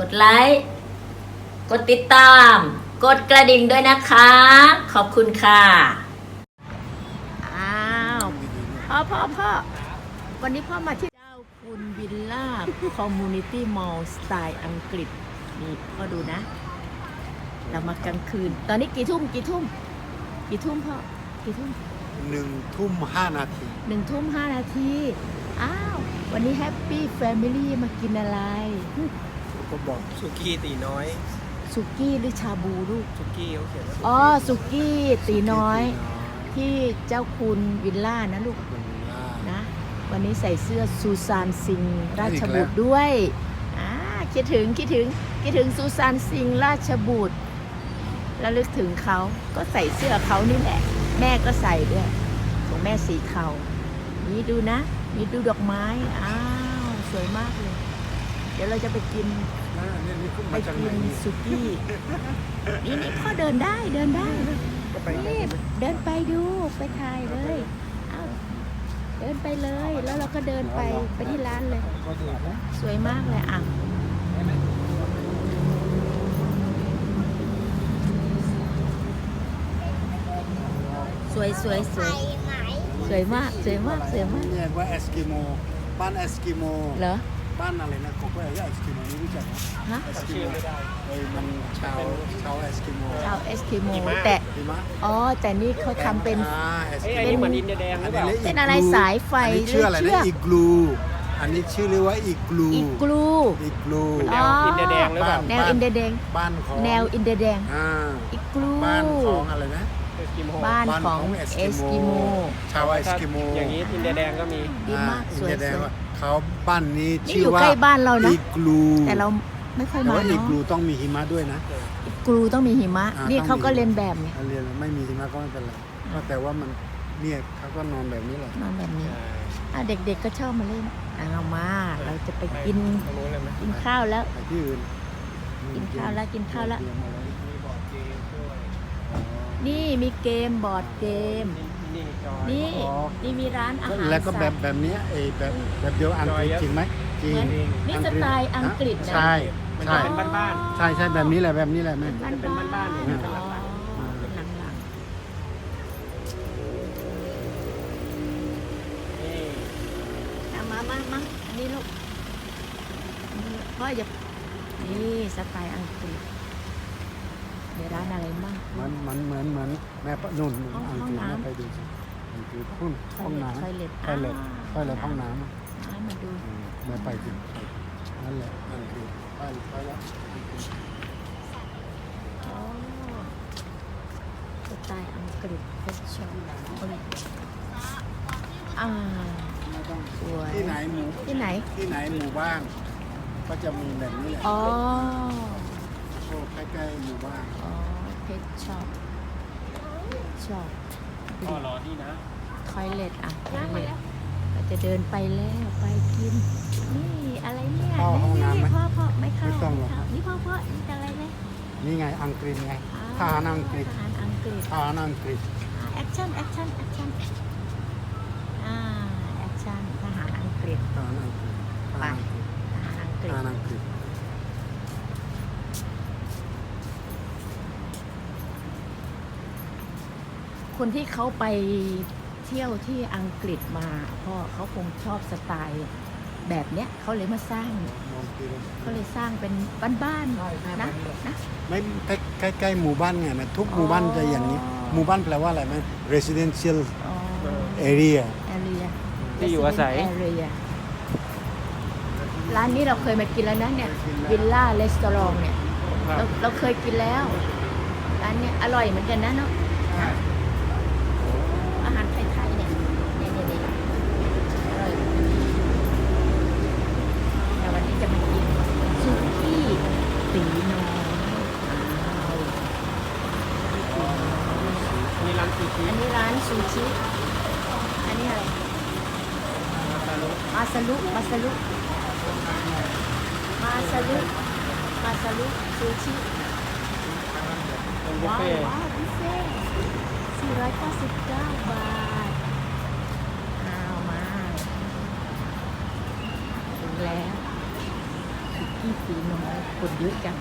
กดไลค์ กดติดตาม กดกระดิ่งด้วยนะคะ ขอบคุณค่ะ อ้าวพ่อพ่อพ่อวันนี้พ่อมาที่เจ้าคุณวิลล่าคอมมูนิตี้มอลล์สไตล์อังกฤษ นี่พ่อดูนะ เรามากลางคืน ตอนนี้กี่ทุ่มกี่ทุ่ม กี่ทุ่มพ่อ กี่ทุ่มหนึ่งทุ่มห้านาทีหนึ่งทุ่มห้านาที อ้าว วันนี้แฮปปี้แฟมิลี่มากินอะไร ก็บอกสุกี้ตีน้อยสุกี้หรือชาบูลูก สุกี้เขาเขียนว่าอ๋อ สุกี้ตีน้อย ที่เจ้าคุณวิลล่านะลูกคนล่านะ วันนี้ใส่เสื้อซูซานซิงราชบุตรอีกแล้วด้วยอ่าคิดถึงคิดถึงคิดถึงซูซานซิงราชบุตรแล้วลึกถึงเขาก็ใส่เสื้อเขานี่แหละ แม่ก็ใส่ด้วยของแม่สีเขานี่ดูนะ นี่ดูดอกไม้ อ้าว สวยมากเลย เดี๋ยวเราจะไปกินนะนี่นี่คุณ ไปมาจากไหกินนนี่สุกี้นี่นี่พ่อเดินได้เดินได้ก็ไปนี่เดินไปดูไปถ่ายเลยเอาเดินไปเลย แล้วเราก็เดินไปไปที่ร้านเลยก็ดูนะสวยมากเลยอะสวยสวยสวยสวยมากสวยมากสวยมากเนี่ยว่าเอสกิโมบ้านเอสกิโมเหรอ บ้านอะไรนะเขาก็เรียกเอสกิโมนี่รู้จักไหมฮะเอสกิโมเอ้ยมันชาวชาวเอสกิโมชาวเอสกิโมแต่ดีมะอ๋อแต่นี่เขาทำเป็น อ่าเอสเอ้ยกิอันโมนี้เหมือนอินเดียแดงหรือเปล่าเป็นอะไรสายไฟอันนี้ชื่ออะไรหรือเชืนะอก อีกลูอันนี้ชื่อเรียกว่าอีกลูอีกลู อีกลู แนวอินเดียแดงหรือเปล่า แนวอินเดียแดง บ้านของแนวอินเดียแดงอ่าอีกลู บ้านของอะไรนะเอสกิโม บ้านของเอสกิโมชาวเอสกิโมอย่างนี้อินเดียแดงก็มีดีมากอ่สวยอินเดีแดงสวยว่าเขาบ้านนี้นี่ชื่ออยู่ว่าใกล้บ้านเรานะอีกลูแต่เราไม่ค่อยแต่มาว่าอีเนาะกลูต้องมีหิมะด้วยนะอีกลูต้องมีหิมะอ่านี่ต้องมีเขาก็เรียนแบบไงถ้าเรียนไม่มีหิมะก็ไม่เป็นไรก็แต่ว่ามันเนี่ยเขาก็นอนแบบนี้แหละนอนแบบนี้อะเด็กๆก็ชอบมาเล่นเอามาเราจะไปกินตรงนู้นเลยไหมกินข้าวแล้วไปที่อื่นกินข้าวแล้วกินข้าวแล้ว นี่มีเกมบอร์ดเกม นี่จอย นี่นี่มีร้านอาหารแล้วก็แบบสัตว์แบบเนี้ยไอ้แบบแบบเดียวอังกฤษจริงไหมจริงเหมือนนี่สไตล์อังกฤษนะใช่มันใช่จะเป็นบ้านใช่ใช่แบบนี้แหละแบบนี้แหละแม่ บ้านเป็นบ้านๆอย่างๆนี้อ๋อเป็นหลังเป็นหลังๆนี่ๆเอามามามาอันนี้ลูกนี่พ่ออย่านี่สไตล์อังกฤษเดี๋ยว ร้านอะไรบ้าง มันมันเหมือนเหมือนแม่ปะนุ่นห้องอังห้องกฤษน้ำนะไปดูสิอังกฤษพุ่นห้องน้ำทอยเล็ตทอยเล็ตทอยเล็ตห้องน้ำอะให้มาดูอืมแม่ไปสินั่นแหละอังกฤษไปไปแล้วอังกฤษโอ้สไตล์อังกฤษเฟชชั่นอ่าไม่ต้องสวยที่ไหนหมู่ที่ไหน ที่ไหนหมู่บ้านก็จะมีแบบนี้แหละอ๋อ โชว์ใกล้ๆหมู่บ้าน อ๋อเพชช็อปช็อปพ่อรอที่นะทอยเล็ตอะทอยเล็ตเราจะเดินไปแล้วไปกิน นี่อะไรเนี่ยเข้าห้องน้ำไหมนี่พ่อพ่อไม่เข้าไม่ต้องหรอก เข้านี่พ่อพ่อนี่อะไรไหมนี่ไงอังกฤษไงทหารอังกฤษทหารอังกฤษ ทหารอังกฤษแอคชั่น แอคชั่น แอคชั่น อ่า แอคชั่นทหารอังกฤษ ทหารอังกฤษทหารอังกฤษทหารอังกทฤษหารอังกฤษ คนที่เขาไปเที่ยวที่อังกฤษมาพ่อเขาคงชอบสไตล์แบบเนี้ยเขาเลยมาสร้างมองทีละเขาเลยสร้างเป็นบ้านๆนะนะไม่ใกล้ใกล้ๆหมู่บ้านไงนะทุกหมู่บ้านจะอย่างนี้อ๋อหมู่บ้านแปลว่าอะไรไหม residential อ๋อ area area ที่อยู่อาศัย Resident area ร้านนี้เราเคยมากินแล้วนะเนี่ยวิลล่าเรสตอรองเนี่ยครับเราเราเคยกินแล้ว ร้านเนี้ยอร่อยเหมือนกันนะเนาะอาหารไทยๆเนี่ยเนี่ยเนี่ยเนี่ยอร่อยแต่วันนี้จะมากินซุกี้ตีน้อยอ้าว มีร้านซูชิ อันนี้ร้านซูชิ อันนี้อะไร มาซาลุ มา สลุมาสลุมาสลุมาสลุซูชิเป็นบุฟว้าวเฟ่ว้าวพิเศษ499 บาทเอามาถึงแล้วสุที่สีน้อยคนเยอะจัง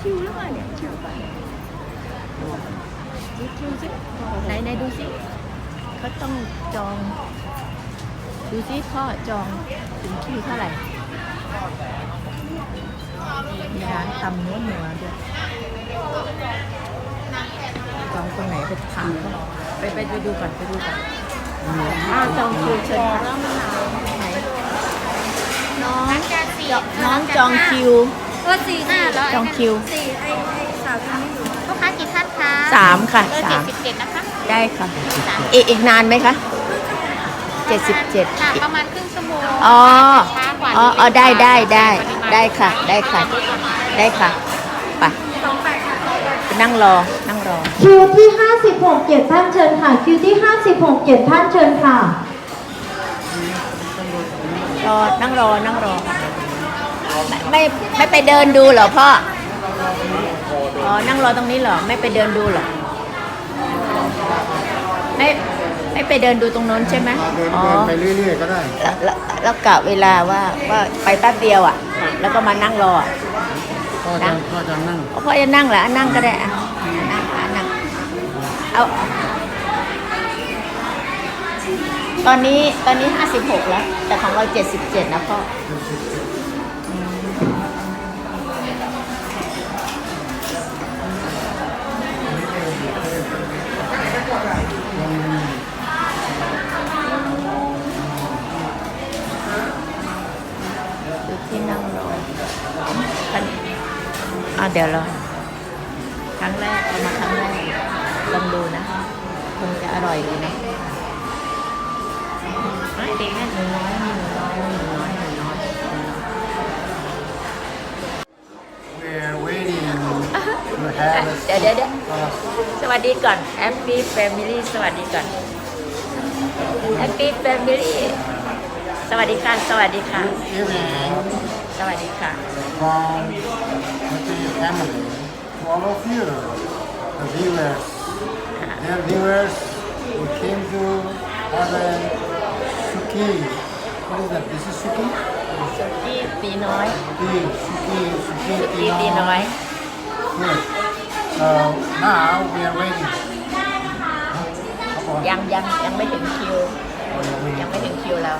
คิวหรือเปล่าเนี่ยคิวป่ะเนี่ยดูคิวสิไหนไหนดูสิ เขาต้องจอง ดูสิพ่อจองถึงคิวเท่าไหร่มีร้านตำเนื้อหมูด้วยจองตรงไหนไปถามเขาไปไปไปดูก่อนไปดูก่อนอ้าวจองคิวเชิญค่ะไหนน้องร้านจานสี่น้องจองคิวเออสี่ห้าแล้วจองคิวสี่ไอ้ไอ้สาวคนนี้อยู่ลูกค้ากี่ท่านคะสามค่ะเออสาเจ็ดมสิบเจ็ดนะคะได้ค่ะอีกอีกนานไหมคะ เจ็ดสิบเจ็ดค่ะประมาณครึ่งชั่วโมงอ๋อ ช้ากว่าอ๋ออ๋อได้ได้ได้ได้ค่ะ ได้ค่ะปริมาณได้ค่ะ ไปสองแปดค่ะนั่งรอ นั่งรอ คิวที่ 56เกียรติท่านเชิญค่ะ คิวที่ 56เกียรติท่านเชิญค่ะ รอ นั่งรอ นั่งรอ ไม่ไม่ไม่ไปเดินดูเหรอพ่อ อ๋อ นั่งรอตรงนี้เหรอ ไม่ไปเดินดูเหรอ ไม่ ไม่ไปเดินดูตรงโน้นใช่ไหมเดินอ๋อเดินไปเรื่อยๆก็ได้แล้วแล้วแล้วกะเวลาว่าว่าไปแป๊บเดียวอะ แล้วก็มานั่งรออะ ก็จะก็จะนั่งเอาพ่อจะนั่งเหรออะนั่งก็ได้อะนั่งอะนั่งเอาตอนนี้ตอนนี้ห้าสิบหกแล้ว แต่ของเราเจ็ดสิบเจ็ดนะพ่อดู อ่าเดี๋ยวรอครั้งแรกเอามาครั้งแรกลองดูนะคงจะอร่อยดีนะไม่เด็กนะหนูน้อยหนูน้อยหนูน้อยหนูน้อย We're waiting to have เดี๋ยวเดี๋ยวเดี๋ยว a สวัสดีก่อน Happy Family สวัสดีก่อน Happy Family สวัสดีค่ะ สวัสดีค่ะ evening สวัสดีค่ะ from Happy Family to all of you, the viewers. Dear viewers, we came to have a suki. What is that? This is suki? สุกี้ตีน้อย Suki, suki, สุ suki, กี้ตีน้อย Good. So now we are waiting. Come on. ยังยังยังไม่ถึงคิว ยังไม่ถึงคิวเรา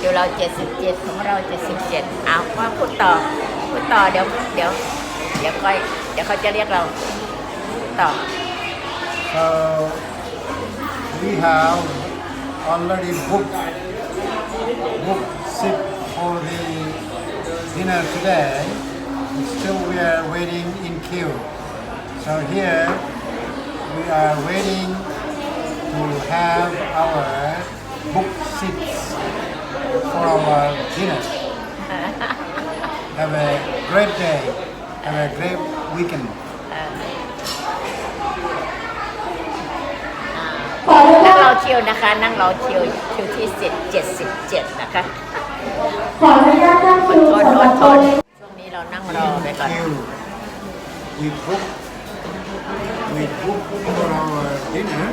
คิวเรา77ของเรา77เอาว่าพูดต่อพูดต่อเดี๋ยวเดี๋ยวเดี๋ยวก้อยเดี๋ยวเขาจะเรียกเราต่อ So we have already booked booked seat for the dinner today. Still we are waiting in queue. So here we are waiting to have our booked seats for our dinner. Have a great day. Have a great weekend. ขออนุนั่งญารอตคิวนะคะ นั่งรอคิวคิวที่77นะคะ ขออนุญาตตั้งอคิดวทนอสำหรัดบทตัวนช่วงนี้เรานั่งรอไปก่อน queue. We book we book for our dinner,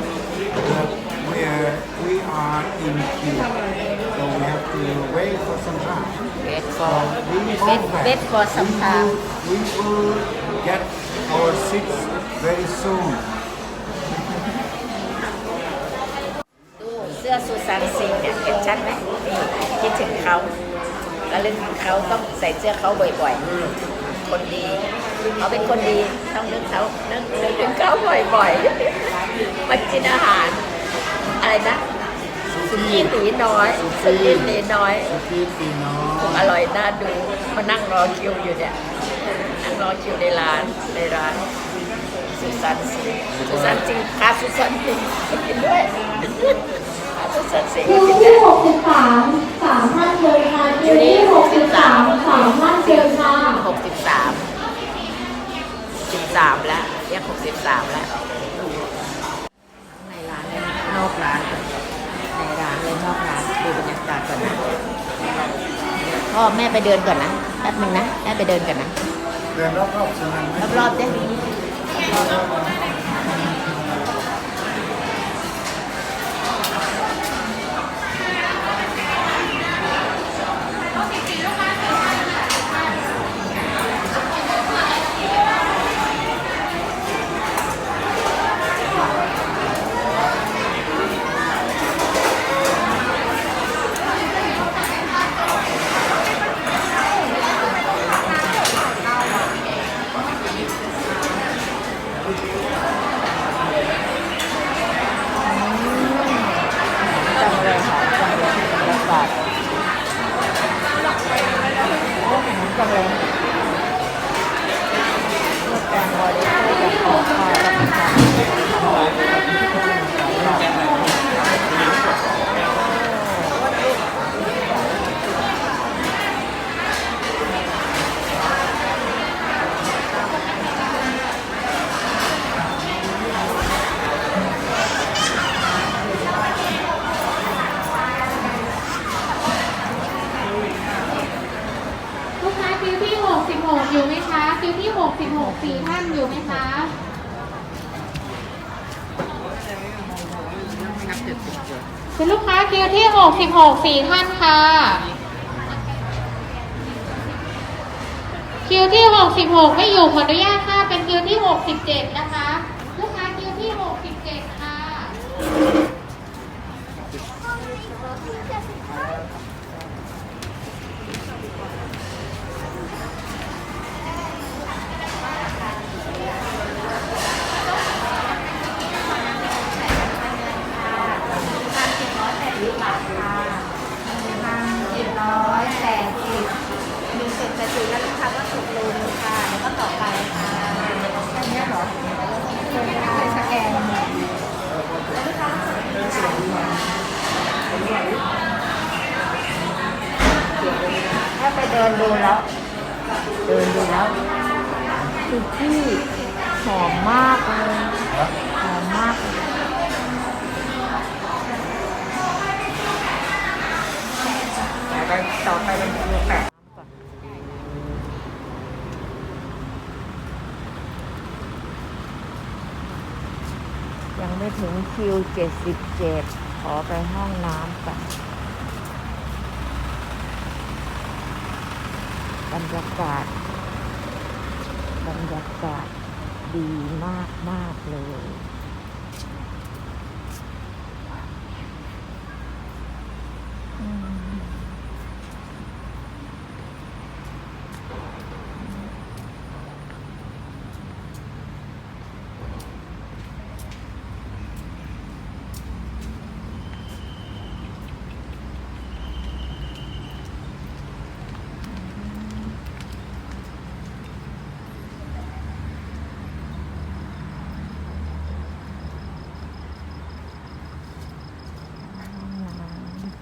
but we are we are in queue, so we have to wait for some time. wait for We wait hope that wait for some we time will- We will get our seats very soon. ดูเสื้อซูซานซิงเนี่ยเห็นชัดไหมนี่คิดถึงเขาระลึกถึงเขาต้องใส่เสื้อเขาบ่อยๆ คนดีเขาเป็นคนดีต้องนึกเขานึกนึกถึงเขาบ่อยๆมากินอาหาร อะไรนะสุกี้ตีน้อยสุกี้ตีน้อย Suki Pino. คงอร่อยน่าดูมานั่งรอคิวอยู่เนี่ยนั่งรอคิวในร้านในร้านสุสันสิงสุสันสิงคาสุสันสิงมากินด้วยคาสุสันสิงคิวมากินที่ด้วย63สามท่านเชิญค่ะคิวที่63สามท่านเชิญค่ะหกสิบสามสิบสามแล้วเรียกหกสิบสามแล้วในร้านเลยน อกร้านในร้านเลยนอกร้านดูบรรยากาศก่อนนะพ่อแม่ไปเดินก่อนนะแป๊บหนึงนะแม่ไปเดินก่อนนะเดินรอบๆใช่ไหมรอบๆเด้66อ จังเลยค่ะจังเลยบรรยากาศโอ้โหจัเลยเลือกแตงโมได้ด้วยกับของข้าวกับผั อยู่ไหมคะคิวที่หกสิบหกสี่ท่านอยู่ไหมคะคุณลูกค้าคิวที่หกสิบหกสี่ท่านค่ะ คิวที่หกสิบหกไม่อยู่ขออนุญาตค่ะเป็นคิวที่หกสิบเจ็ดนะคะ ไม่ถึงคิวเจ็ดสิบเจ็ดขอไปห้องน้ำก่อนบรรยากาศบรรยากาศดีมากมากเลย อืม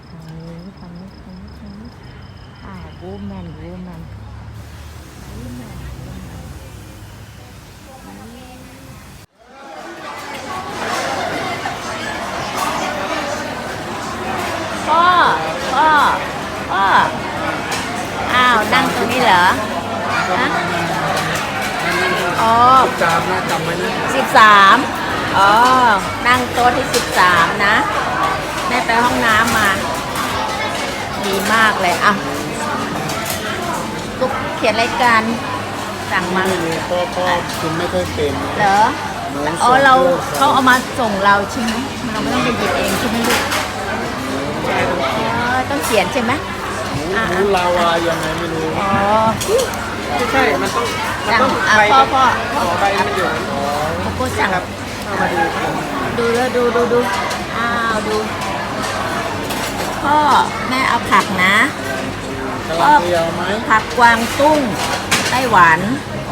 ทางนี้ทางนี้ทางนี้ทางนี้อ่า วูแมนวูแมนวูแมนพ่อพ่อพ่ออ้าว นั่งตรงนี้เหรอฮะอ๋อจามนะจำไว้นะสิบสามอ๋อ นั่งโต๊ะที่สิบสามนะ แม่ไปห้องน้ำมา ดีมากเลยอะ เขียนรายการสั่งมาไม่รู้พ่อพ่อคุณไม่ค่อยเป็นเหรอหนูอ๋อเราส่งเขาเอามาส่งเราใช่ไหมเราไม่ต้องไปหยิบเองใช่ไหมลูกอ๋อต้องเขียนใช่ไหมหนูหนูลาวายังไงไม่รู้อ๋อไม่ใช่ มันต้อง มันสั่งต้องอะไปพ่อพ่อขอใบมันอยู่โกโก้สั่งเข้ามาดูดูแล้วดูดูดูอ้าวดู พ่อแม่เอาผักนะ กำลังเดียวไหมผักกวางตุ้งไต้หวัน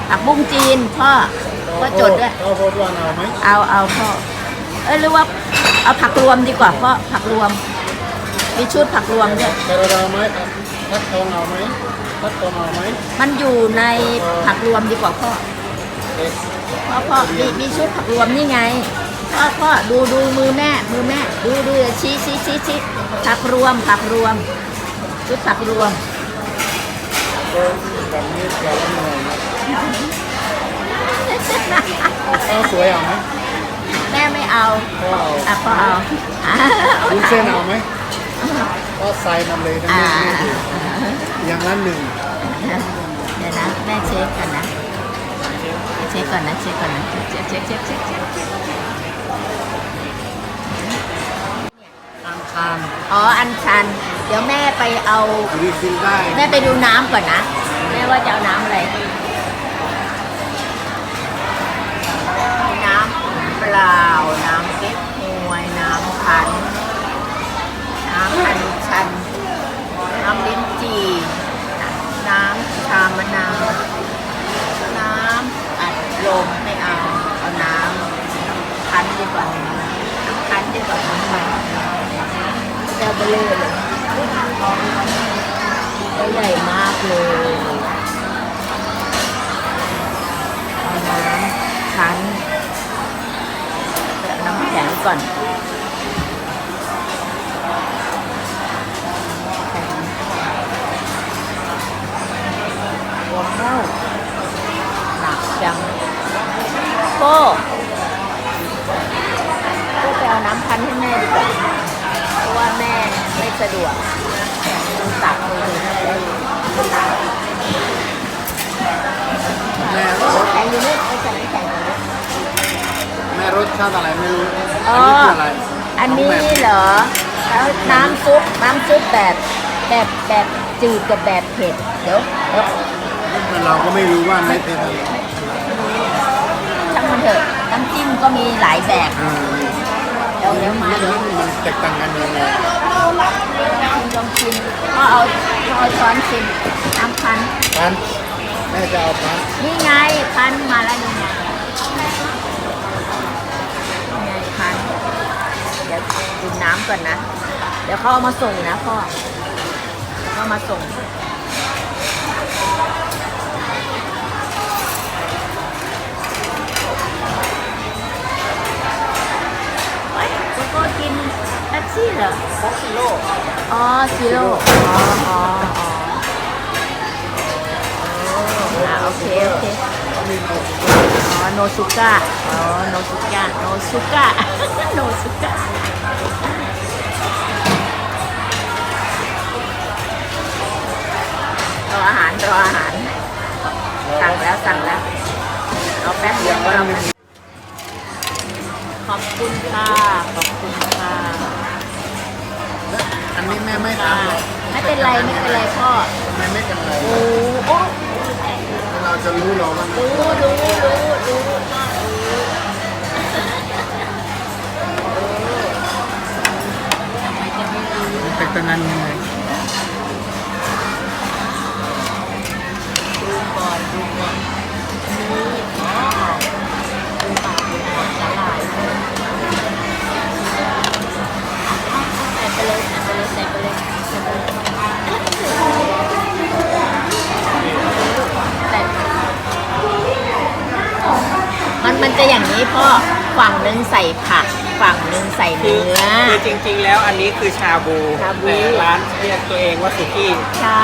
ผักบุ้งจีนพ่อพ่อจดด้วยข้าวโพดหวานเอาไหมเอาเอาพ่อเอ้ยหรือว่าเอาผักรวมดีกว่าพ่อผักรวม มีชุดผักรวมด้วยแครอทเอาไหมทัดทองเอาไหมทัดทองเอาไหมมันอยู่ในผักรวมดีกว่าพ่อเด็กพ่อพ่อมีมีชุดผักรวมนี่ไงพ่อพ่อดูดูมือแม่ มือแม่ ดูดูชี้ชี้ชี้ชี้ผักรวมผักรวม ชุดผักรวมก็ แบบนี้แกละหน่อยนะข้าวสวยเอาไหมแม่ไม่เอาก็เอาอะพ่อเอาวุ้นเส้นเอาไหมก็ใส่มันเลยทั้งอ่านี้อย่างละหนึ่งเดี๋ยวนะแม่เช็คก่อนนะเช็คก่อนนะเช็คก่อนนะเช็คเช็คเช็คเช็คเช็ค อังคารอ๋อ อันชัน เดี๋ยวแม่ไปเอารีฟิลได้แม่ไปดูน้ำก่อนนะ แม่ว่าจะเอาน้ำอะไร น้ำเปล่า น้ำเก๊กฮวย น้ำพัน น้ำอันชัน น้ำลิ้นจี่น้ำชามะนาว น้ำอัดลมไม่เอา เอาน้ำพันดีกว่า น้ำพันดีกว่าน้ำมันเจ้าเบลอเลยตัวใหญ่มากเลยเอาน้ำพันเอาน้ำแข็งก่อนแข็งหัวเข้าจังโก้ ไม่สะดวกต้องตักมือถือแม่ได้แม่รสแข่งอยู่นี่ไปใส่น้ำแข็งอยู่นี่แม่รสชาติอะไรไม่รู้อ๋อัอนนี้คืออะไรอันนี้เหรอแล้วน้ำซุปน้ำซุปแบบแบบแบบจืดกับแบบเผ็ดเดี๋ยวเดี๋ยวเราก็ไม่รู้ว่าไม่เป็นอะไรช่างมันเถอะน้ำจิ้มก็มีหลายแบบอ่าเดี๋ยวเดี๋ยวมาเดี๋ยวมันแตกต่างกันยังไงลองชิมก็เอาเอาช้อนชิมน้ำพันพันแม่จะเอาพันนี่ไงพันมาแล้วนี่ไงนี่ไงพันเดี๋ยวดื่มน้ำก่อนนะ เดี๋ยวเขาเอามาส่งนะพ่อเขามาส่ง เฮ้ยโกโก้กินแท็ก ซี่เหรอโคกซิโร่อ๋อซีโร่อ๋ออ๋ออ๋ออ่าโอเคโอเคอ๋อโนซุก้าอ๋อโนซุก้าโนซุก้าโนซุก้ารออาหารรออาหาร สั่งแล้วสั่งแล้วเอาแป๊บเดียวก็เอาไปขอบคุณค่ะ ขอบคุณค่ะอั นนี้แม่ไม่ทำหรอกไม่เป็นไรไม่เป็นไรพ่อทำไมไม่เป็นไรโอ้โอ้เราจะรู้หรอมันรู้รู้รู้รู้พ่อทำไมจะไม่รู้แตกต่างกันยังไง ผักฝั่งหนึ่งใส่คือเนื้อ คือจริง ๆ แล้วอันนี้คือชาบูชาบู แต่ร้านเรียกตัวเองว่าสุกี้ใช่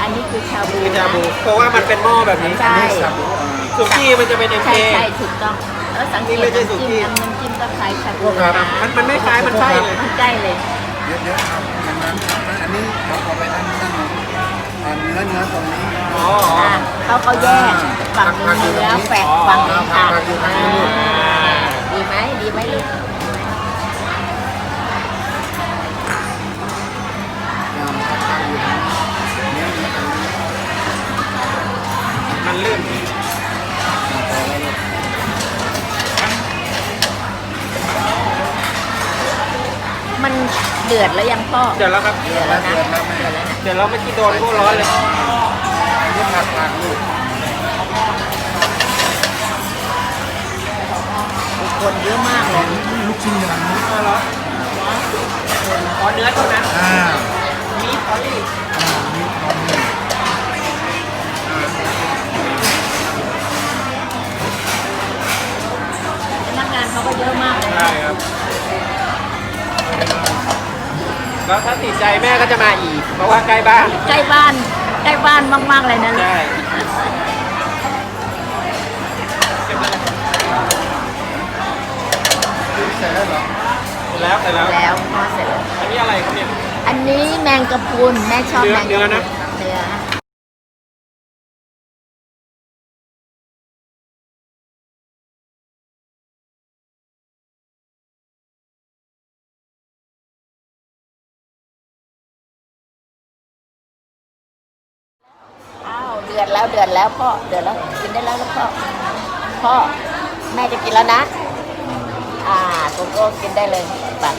อันนี้คือชาบูคือชานะบูเพราะว่ามันเป็นหม้อแบบนี้ใช่ ชาบูอ่าสุกี้มันจะเป็นเอ็มใช่เค ใช่ถูกต้องแล้วสังเกตนี่ไม่ใช่น้ำสุจิ้กี้มน้ำจิ้มก็คล้ายชาบูครับนะมันมันไม่คล้ายมันใช่เลย มันใช่เลยเดี๋ยวเดี๋ยวเอาอันนั้นอันนี้เราเอาไปนั่นนั่นอ่าเนื้อเนื้อตรงนี้ อ๋อ อะเขาเขาแยกฝั่งหนึงเนื้อแฝกฝั่งหนึงผักผักอยู่ตรงนี้อ่าดี ไหมดีไหมลูกอ่าผักตั้งอยู่ตรงนี้เนื้อเนื้อตรงนี้มันลื่นมันเดือดแล้วยังพ่อเดี๋ยวแล้วครับเดือดแล้วนะเดือดแล้วนะเดี๋ยวเราไม่คิดโดนพวกร้อนเลยนี่ผักผักลูก คนเยอะมากเลยลูกชิ้นอย่างนี้อ๋อเหรออ๋อเนื้อเท่านั้นอ่ามีดอลี่อ่านี่พร้อมเลยพนักงานเขาก็เยอะมากเลยใช่ครับ แล้วถ้าติดใจแม่ก็จะมาอีก เพราะว่าใกล้บ้าน ใกล้บ้าน ใกล้บ้านมากๆเลยนะลูก เสร็จแล้วเหรอเสร็จแล้วเสร็จแล้ว แล้วพ่อเสร็จแล้วอันนี้อะไรครับเนี่ย อันนี้แมงกะพรุนแม่ชอบเนื้อแมงกะพรุเนื้อนะ เนื้ออ้าวเดือดแล้วเดือดแล้วพ่อเดือดแล้วกินได้แล้วลูกพ่อพ่อแม่จะกินแล้วนะ อ่าโกโก้กินได้เลยแบบ